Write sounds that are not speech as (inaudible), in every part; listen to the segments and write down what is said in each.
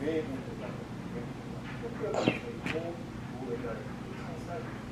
외부 공간, 외부 공간, 특별한 있고, 그 외관에 항상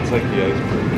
looks like the iceberg.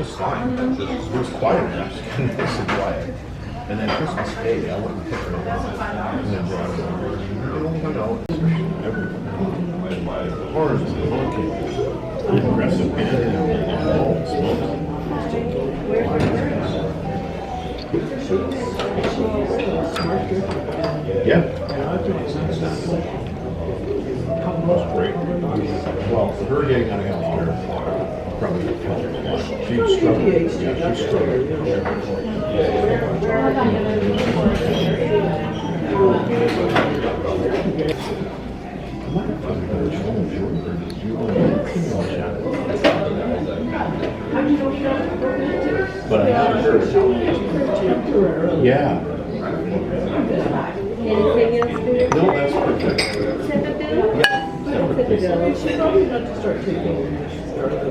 It's fine. It was quiet. Nice (laughs) and quiet. And then Christmas Day, I and picked her up. And then brought her over. And, you know, everything. Orange, okay. Aggressive. And, oh, smoke. Yeah. That's great. Well, her getting out of healthcare, probably helped a lot. She struggled. Yeah, she struggled. But I haven't heard. Yeah. Anything else? No, that's perfect. Send a bill? Yeah. Separate pieces. She probably not to start taking when she started the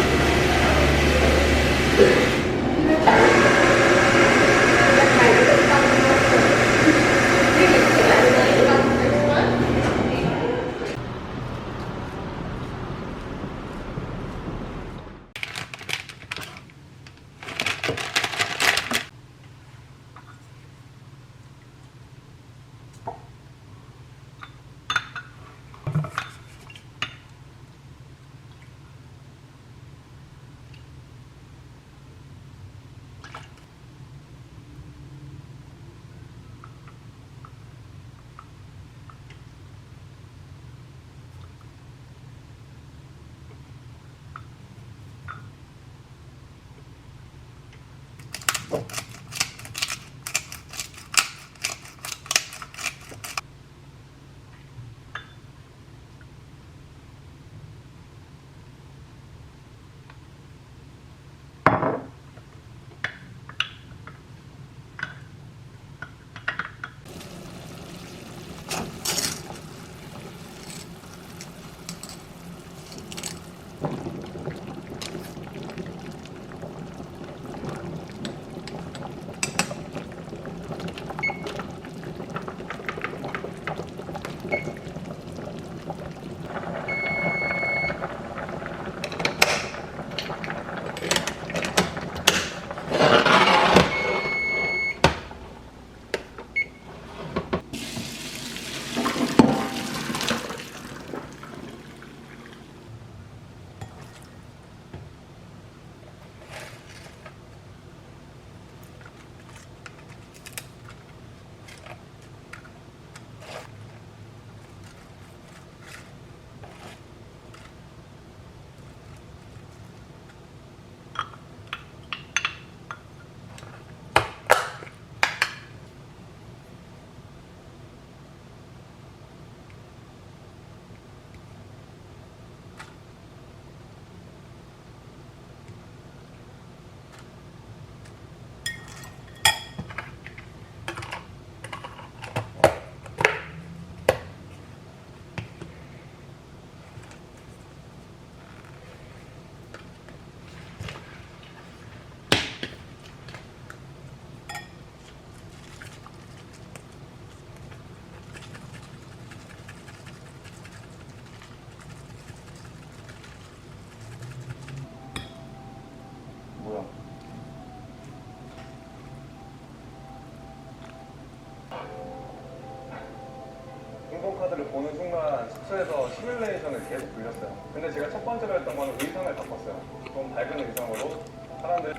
보는 순간 숙소에서 시뮬레이션을 계속 돌렸어요. 근데 제가 첫 번째로 했던 거는 의상을 바꿨어요. 좀 밝은 의상으로 사람들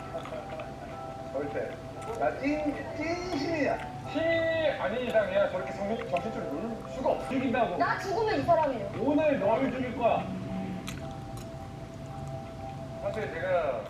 절대 나 찐, 찐신이야. 신이 아닌 이상이야. 저렇게 정신, 정신줄 놓을 수가 없어. 죽인다고. 나 죽으면 이 사람이에요. 오늘 너를 죽일 거야. 사실 제가